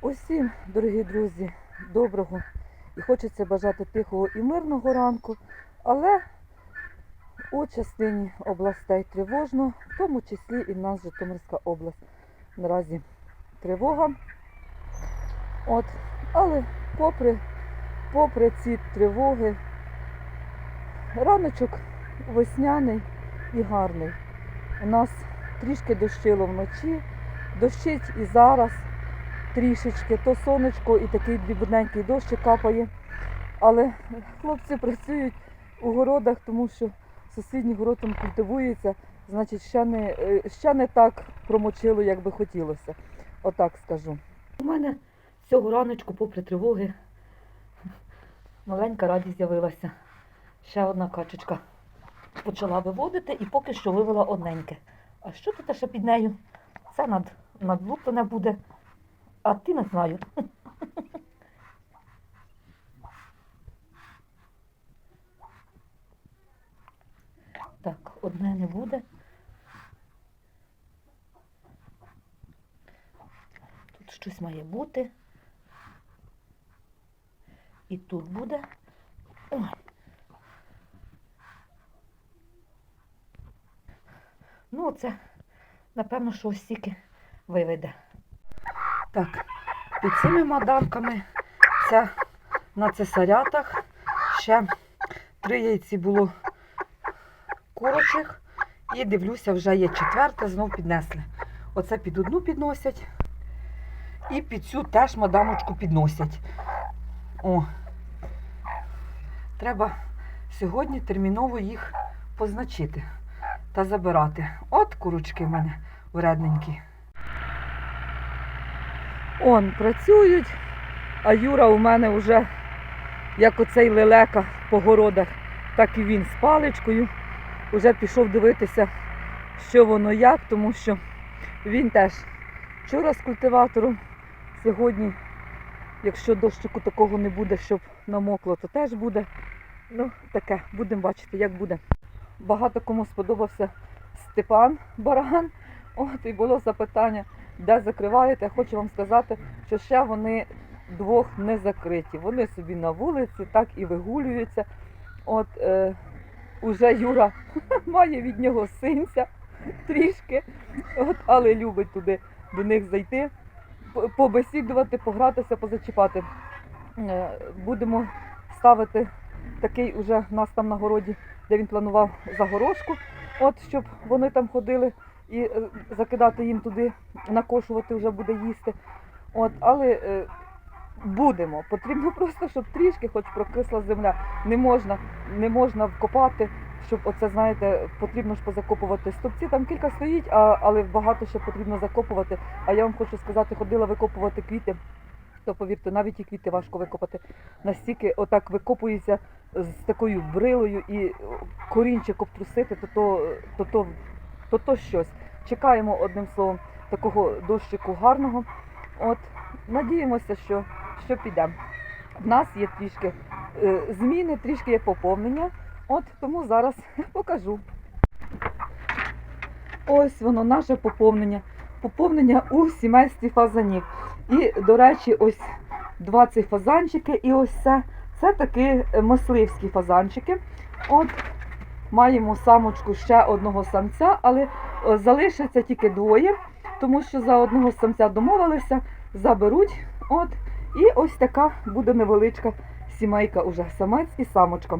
Усім, дорогі друзі, доброго і хочеться бажати тихого і мирного ранку, але у частині областей тривожно, в тому числі і в нас Житомирська область. Наразі тривога. От, але попри, попри ці тривоги, раночок весняний і гарний. У нас трішки дощило вночі, дощить і зараз трішечки, то сонечко і такий дрібненький дощик капає. Але хлопці працюють у городах, тому що сусідній город там культивується, значить, ще не, е, ще не так промочило, як би хотілося. Отак скажу. У мене цього раночку, попри тривоги, маленька радість з'явилася. Ще одна качечка почала виводити і поки що вивела одненьке. А що тут ще під нею? Це над, надлуплене буде. А ти не знаю. Так, одне не буде. Тут щось має бути. І тут буде. Ой. Ну, це, напевно, що ось стільки виведе. Так, під цими мадамками це на цесарятах ще три яйці було курочих. І дивлюся, вже є четверте, знов піднесли. Оце під одну підносять. І під цю теж мадамочку підносять. О. Треба сьогодні терміново їх позначити та забирати. От курочки в мене вредненькі. Он працюють, а Юра у мене вже, як оцей лелека по городах, так і він з паличкою. Уже пішов дивитися, що воно як, тому що він теж вчора з культиватором. Сьогодні, якщо дощику такого не буде, щоб намокло, то теж буде. Ну, таке, будемо бачити, як буде. Багато кому сподобався Степан Баран. От і було запитання, де закриваєте. Хочу вам сказати, що ще вони двох не закриті. Вони собі на вулиці так і вигулюються. От е, уже Юра має від нього синця трішки, от, але любить туди до них зайти, побесідувати, погратися, позачіпати. Е, Будемо ставити такий уже в нас там на городі, де він планував загорожку, от щоб вони там ходили і е, закидати їм туди, накошувати вже буде їсти. От, але е, будемо. Потрібно просто, щоб трішки, хоч прокисла земля. Не можна, не можна вкопати, щоб оце, знаєте, потрібно ж позакопувати стовпці. Там кілька стоїть, а, але багато ще потрібно закопувати. А я вам хочу сказати, ходила викопувати квіти. То повірте, навіть і квіти важко викопати. Настільки отак викопується з такою брилою і корінчик обтрусити, то то, то, то, то, то щось. Чекаємо одним словом такого дощику гарного. От надіємося, що, що піде. В нас є трішки е, зміни, трішки є поповнення. От тому зараз покажу. Ось воно, наше поповнення. Поповнення у сімействі фазанів. І, до речі, ось два цих фазанчики, і ось це. Це такі е, мисливські фазанчики. От маємо самочку ще одного самця, але е, залишиться тільки двоє, тому що за одного самця домовилися, заберуть. От. І ось така буде невеличка сімейка уже самець і самочка.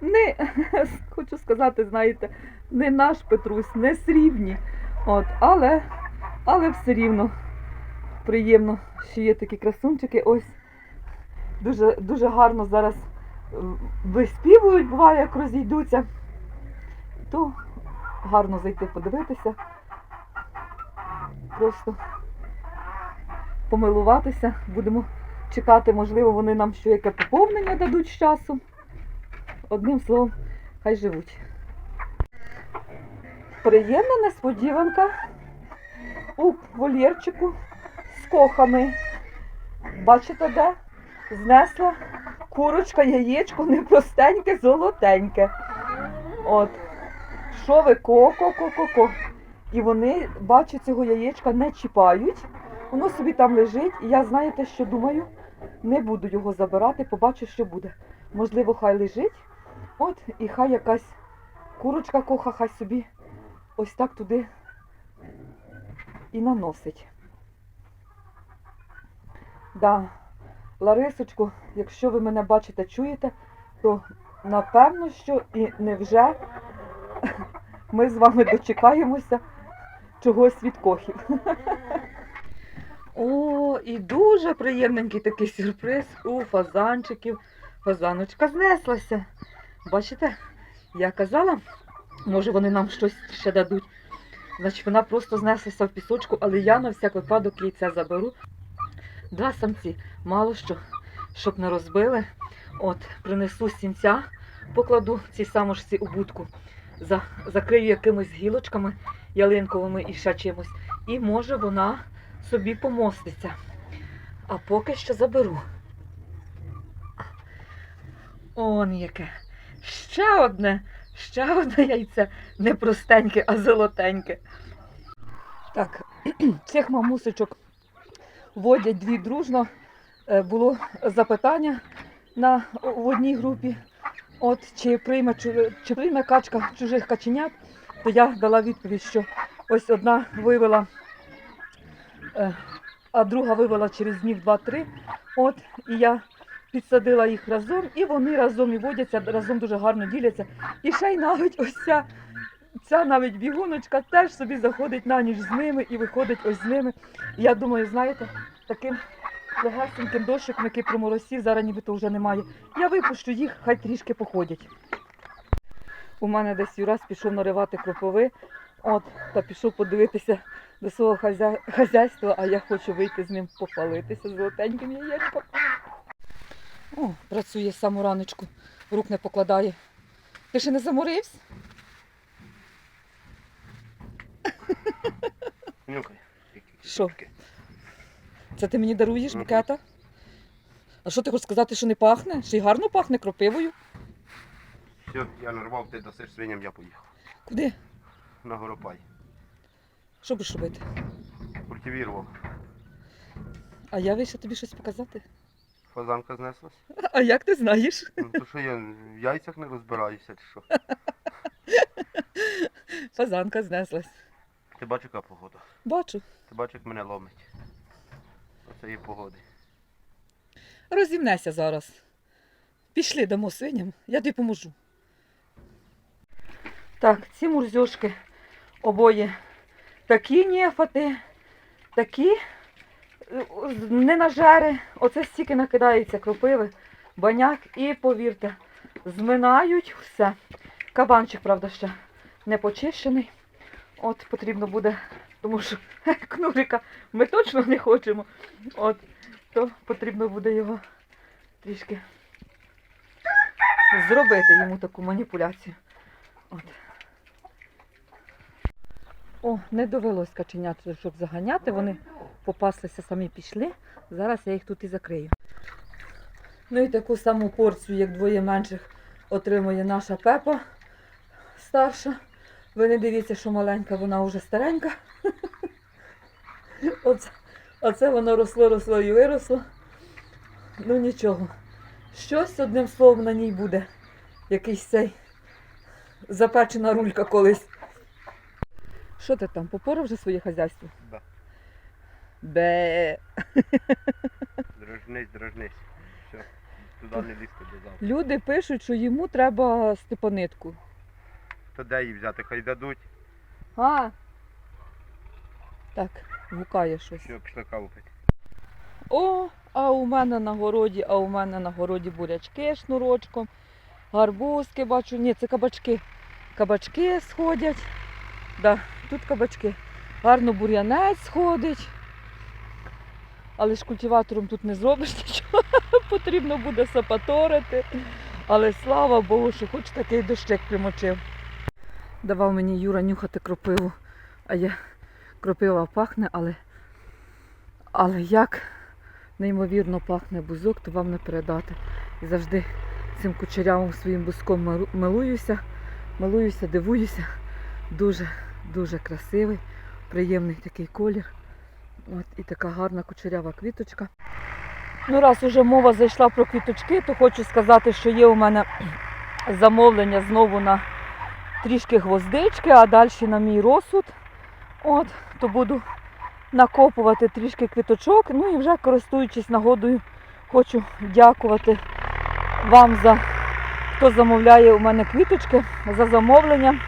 Не, хочу сказати, знаєте, не наш Петрусь, не срібні. От, але, але все рівно приємно, що є такі красунчики. Ось дуже, дуже гарно зараз виспівують, буває, як розійдуться. То гарно зайти подивитися. Просто помилуватися. Будемо чекати, можливо, вони нам що яке поповнення дадуть з часом. Одним словом, хай живуть. Приємна несподіванка у вольєрчику з кохами. Бачите, де? Знесла курочка, яєчко непростеньке, золотеньке. От. Що ви ко-ко-ко-ко-ко. І вони, бачу, цього яєчка не чіпають. Воно собі там лежить, і я знаєте, що думаю, не буду його забирати, побачу, що буде. Можливо, хай лежить. От, і хай якась курочка коха, хай собі ось так туди і наносить. Да, Ларисочку, якщо ви мене бачите, чуєте, то напевно, що і невже ми з вами дочекаємося чогось від кохів. О, і дуже приємненький такий сюрприз у фазанчиків. Фазаночка знеслася. Бачите, я казала, може вони нам щось ще дадуть. Значить, вона просто знеслася в пісочку, але я на всяк випадок яйця заберу. Два самці, мало що, щоб не розбили. От, принесу сінця, покладу ці самошці у будку, за, закрию якимись гілочками ялинковими і ще чимось. І може вона собі помоститься. А поки що заберу. Он яке. Ще одне, ще одне яйце. Не простеньке, а золотеньке. Так, цих мамусочок водять дві дружно. Е, Було запитання на, в одній групі. От чи прийме, чи прийме качка чужих каченят, то я дала відповідь, що ось одна вивела Е, а друга вивела через днів 2-3. От, і я підсадила їх разом, і вони разом і водяться, разом дуже гарно діляться. І ще й навіть ось ця, ця навіть бігуночка теж собі заходить на ніч з ними і виходить ось з ними. І я думаю, знаєте, таким легесеньким дощиком, який проморосів, зараз нібито вже немає. Я випущу їх, хай трішки походять. У мене десь Юрас пішов наривати кропови, от, та пішов подивитися до свого хазя... хазяйства, а я хочу вийти з ним попалитися золотеньким яєчком. О, працює саму раночку, рук не покладає. Ти ще не заморився? Нюхай. Що? Це ти мені даруєш Мгм. букета? А що ти хочеш сказати, що не пахне? Ще й гарно пахне кропивою. Все, я нарвав, ти дасиш свиням, я поїхав. Куди? На горопай. Що будеш робити? Культивірував. А я вийшла тобі щось показати? Фазанка знеслась. А як ти знаєш? Ну то що я в яйцях не розбираюся чи що? Фазанка знеслась. Ти бачиш, яка погода? Бачу. Ти бачиш, як мене ломить. Оце є погоди. Розімнеся зараз. Пішли дамо свиням, я тобі поможу. Так, ці мурзьошки обоє такі нєфати, такі е, не нажери. Оце стільки накидається кропиви, баняк і повірте, зминають все. Кабанчик, правда, ще не почищений. От потрібно буде, тому що кнурика ми точно не хочемо. От, то потрібно буде його трішки зробити йому таку маніпуляцію. От. О, не довелось каченят, щоб заганяти. Вони попаслися, самі пішли. Зараз я їх тут і закрию. Ну і таку саму порцію, як двоє менших, отримує наша пепа старша. Ви не дивіться, що маленька, вона вже старенька. Оце, оце воно росло, росло і виросло. Ну нічого. Щось одним словом на ній буде. Якийсь цей запечена рулька колись. Що ти там, попорав вже своє хазяйство? Да. Бе. Дрожнись, дрожнись. Все. Туди не лізти до завтра. Люди пишуть, що йому треба степанитку. То де її взяти? Хай дадуть. А. Так, гукає щось. Все, пішли каву пити. О, а у мене на городі, а у мене на городі бурячки шнурочком, гарбузки бачу. Ні, це кабачки. Кабачки сходять. Да, тут кабачки. Гарно бур'янець сходить. Але ж культиватором тут не зробиш нічого. Потрібно буде сапаторити. Але слава Богу, що хоч такий дощик примочив. Давав мені Юра нюхати кропиву. А я кропива пахне, але, але як неймовірно пахне бузок, то вам не передати. І завжди цим кучерявим своїм бузком милуюся, милуюся, дивуюся. Дуже, дуже красивий, приємний такий колір. От і така гарна кучерява квіточка. Ну, раз уже мова зайшла про квіточки, то хочу сказати, що є у мене замовлення знову на трішки гвоздички, а далі на мій розсуд. От, то буду накопувати трішки квіточок. Ну і вже користуючись нагодою, хочу дякувати вам за хто замовляє у мене квіточки, за замовлення,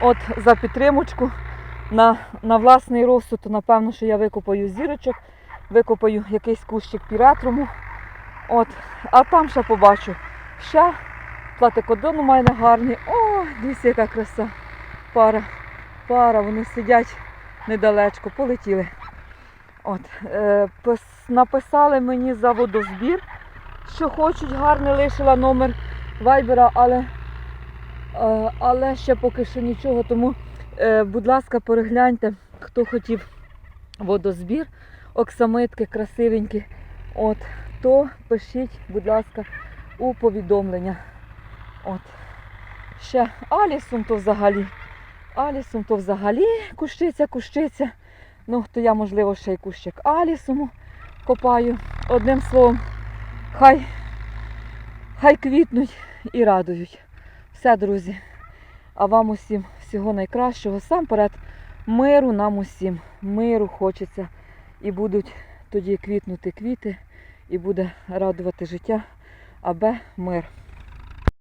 от за підтримочку. На, на власний розсуд, то напевно, що я викопаю зірочок, викопаю якийсь кущик піретруму. От, а там ще побачу. Ще платикодон у мене гарний. О, дивіться, яка краса. Пара. Пара, вони сидять недалечко, полетіли. От, е, пис- написали мені за водозбір, що хочуть, гарний лишила номер вайбера, але, е, але ще поки що нічого. Тому, е, будь ласка, перегляньте, хто хотів водозбір, оксамитки красивенькі. От, то пишіть, будь ласка, у повідомлення. От. Ще Алісом то взагалі. Алісом то взагалі кущиця, кущиця. Ну, то я, можливо, ще й кущик Алісому копаю. Одним словом, хай, хай квітнуть і радують. Все, друзі. А вам усім всього найкращого. Сам перед миру нам усім. Миру хочеться. І будуть тоді квітнути квіти, і буде радувати життя, аби мир.